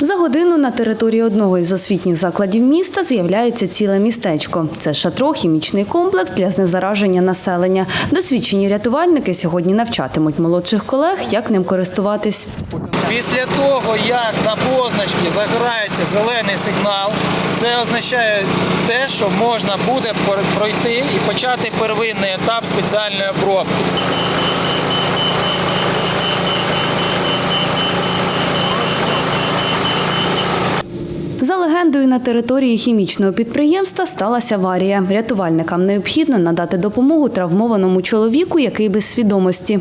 За годину на території одного із освітніх закладів міста з'являється ціле містечко. Це шатро, хімічний комплекс для знезараження населення. Досвідчені рятувальники сьогодні навчатимуть молодших колег, як ним користуватись. Після того, як на позначці загорається зелений сигнал, це означає те, що можна буде пройти і почати первинний етап спеціальної обробки. За легендою, на території хімічного підприємства сталася аварія. Рятувальникам необхідно надати допомогу травмованому чоловіку, який без свідомості.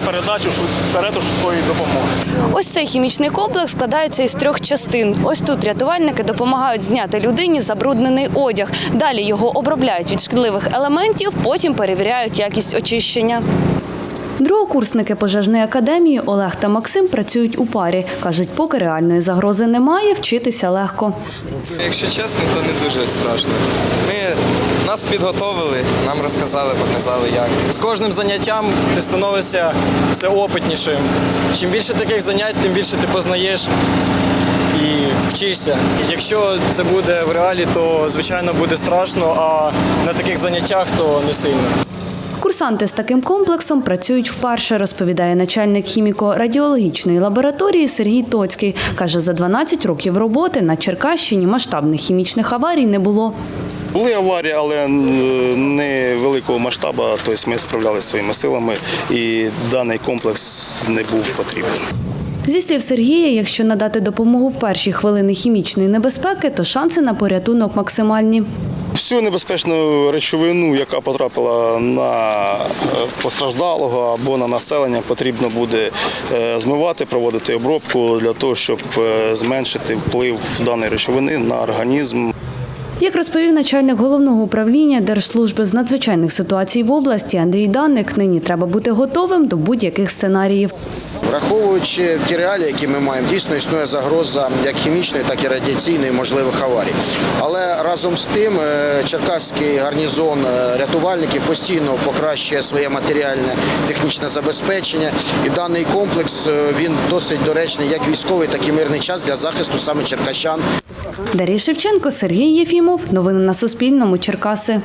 Для передачі карету швидкої допомоги. Ось цей хімічний комплекс складається із трьох частин. Ось тут рятувальники допомагають зняти людині забруднений одяг. Далі його обробляють від шкідливих елементів, потім перевіряють якість очищення. Другокурсники пожежної академії Олег та Максим працюють у парі. кажуть, поки реальної загрози немає, вчитися легко. Якщо чесно, то не дуже страшно. Ми нас підготовили, нам розказали, показали як. З кожним заняттям ти становишся все опитнішим. Чим більше таких занять, тим більше ти познаєш і вчишся. Якщо це буде в реалі, то звичайно буде страшно, а на таких заняттях то не сильно. Курсанти з таким комплексом працюють вперше, розповідає начальник хіміко-радіологічної лабораторії Сергій Тоцький. Каже, за 12 років роботи на Черкащині масштабних хімічних аварій не було. Були аварії, але не великого масштабу, тобто ми справлялися своїми силами і даний комплекс не був потрібен. Зі слів Сергія, якщо надати допомогу в перші хвилини хімічної небезпеки, то шанси на порятунок максимальні. Всю небезпечну речовину, яка потрапила на е, постраждалого або на населення, потрібно буде е, змивати, проводити обробку для того, щоб е, зменшити вплив даної речовини на організм. Як розповів начальник головного управління Держслужби з надзвичайних ситуацій в області Андрій Данник, нині треба бути готовим до будь-яких сценаріїв. Враховуючи ті реалії, які ми маємо, дійсно існує загроза як хімічної, так і радіаційної можливих аварій. Але разом з тим е, Черкаський гарнізон е, рятувальників постійно покращує своє матеріальне технічне забезпечення. І даний комплекс е, він досить доречний як військовий, так і мирний час для захисту саме черкащан. Дар'я Шевченко, Сергій Єфімов. Новини на Суспільному. Черкаси.